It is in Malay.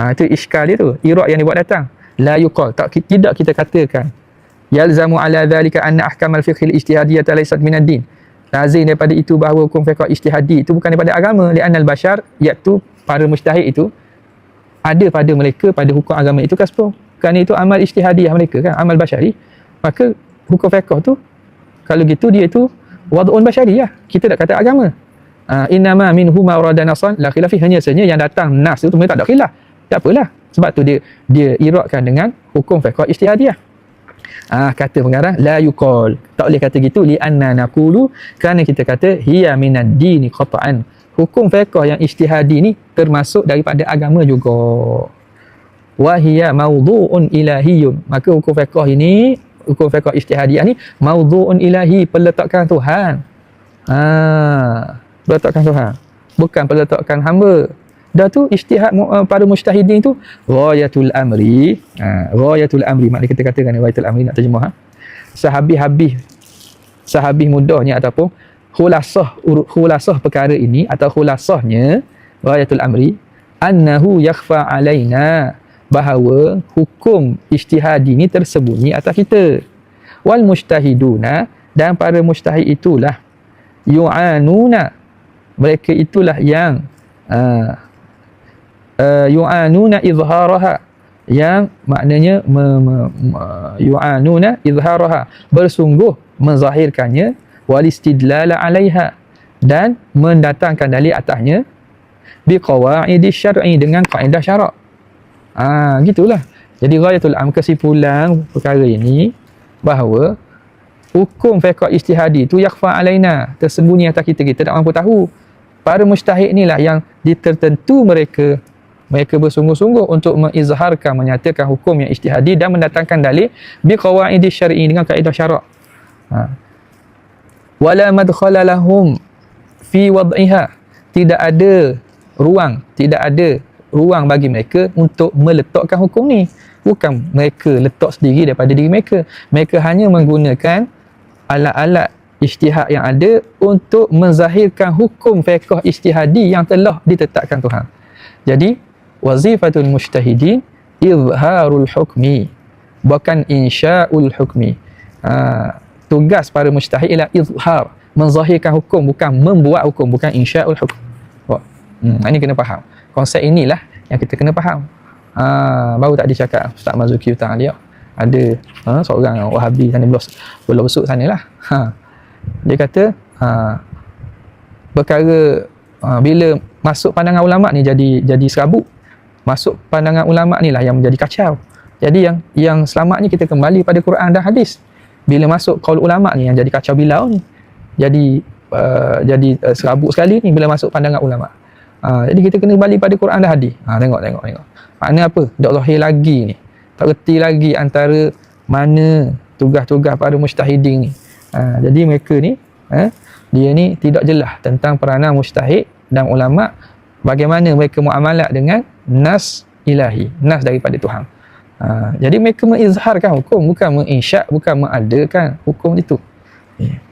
Ha, itu iskal dia tu. Iraq yang dibuat datang. La yuqal. Tak, tidak kita katakan. Yalzamu ala dhalika anna ahkam al-fiqh al-ijtihadiyah laysat min ad-din. Lazim daripada itu bahawa hukum fiqh ijtihadi itu bukan daripada agama. Li'anna al-bashar iaitu para mujtahid itu ada pada mereka pada hukum agama itu kasbah. Kerana itu amal ijtihadiyah mereka kan, amal bashari. Maka hukum fiqh tu kalau gitu dia itu wad'un bashari lah. Kita tak kata agama. Uh, innama minhu ma urada nasan la khilafi hanya saja yang datang nas itu mereka tak ada khilaf. Tak apalah. Sebab tu dia dia irakkan dengan hukum fiqh ijtihadiyah. Ah kata pengarang la yuqal. Tak boleh kata gitu li anna naqulu kerana kita kata hiya minad dini qata'an. Hukum fiqh yang ijtihadi ni termasuk daripada agama juga. Wa hiya mawdu'un ilahiyyun. Maka hukum fiqh ini hukum fiqh ijtihadiyah ni mawdu'un ilahi peletakan Tuhan. Ah peletakan Tuhan. Bukan peletakan hamba. Dah tu ijtihad uh, para mujtahidin tu ghayatul amri. Ha, ghayatul amri maknanya kita katakan ghayatul amri nak terjemah ha. Sehabis-habis sehabis mudahnya ataupun khulasah khulasah perkara ini atau khulasahnya ghayatul amri annahu yakhfa alaina bahawa hukum ijtihadi ini tersembunyi atas kita. Wal mujtahiduna dan para mujtahid itulah yu'anuna mereka itulah yang uh, uh, yu'anuna izharaha. Yang maknanya me, me, yu'anuna izharaha. Bersungguh menzahirkannya wal istidlala 'alaiha. Dan mendatangkan dalil atasnya bi qawaid syar'i dengan kaedah syarak. Ah gitulah. Jadi ghayatul am kesimpulan perkara ini bahawa hukum fiqh ijtihadi itu yakhfa alaina tersembunyi atas kita. Kita tak mampu tahu. Para mujtahid inilah yang ditertentu mereka mereka bersungguh-sungguh untuk mengizharkan menyatakan hukum yang ijtihadi dan mendatangkan dalil bi qawaid syar'i dengan kaedah syarak. Ha. Wala madkhala lahum fi wad'iha. Tidak ada ruang, tidak ada ruang bagi mereka untuk meletakkan hukum ni. Bukan mereka letak sendiri daripada diri mereka. Mereka hanya menggunakan alat-alat ijtihad yang ada untuk menzahirkan hukum fiqh ijtihadi yang telah ditetapkan Tuhan. Jadi wazifatul mujtahidin izharul hukmi bukan insya'ul hukmi. Ha, tugas para mujtahid ialah izhar, menzahirkan hukum bukan membuat hukum, bukan insya'ul hukm. Hmm, ini kena faham. Konsep inilah yang kita kena faham. Ha, baru tak dicakap Ustaz Mazuki Utang Aliyah. Ada ha, seorang Wahabi sana belos, belos besuk sana lah. Ha, dia kata ha, perkara ha, bila masuk pandangan ulama ni jadi jadi serabut masuk pandangan ulama ni lah yang menjadi kacau. Jadi yang yang selamat ni kita kembali pada Quran dan hadis. Bila masuk kaul ulama ni yang jadi kacau bilau ni jadi uh, jadi uh, serabut sekali ni bila masuk pandangan ulama. Uh, jadi kita kena kembali pada Quran dan hadis. Ha, tengok tengok tengok. Makna apa? Tak lahir lagi ni. Tak reti lagi antara mana tugas-tugas para mujtahidin ni. Ha, jadi mereka ni ha, dia ni tidak jelas tentang peranan mustahid dan ulama. Bagaimana mereka muamalat dengan nas ilahi, nas daripada Tuhan. Ha, jadi mereka mengizharkan hukum bukan menginsyak, bukan mengadakan hukum itu. Yeah.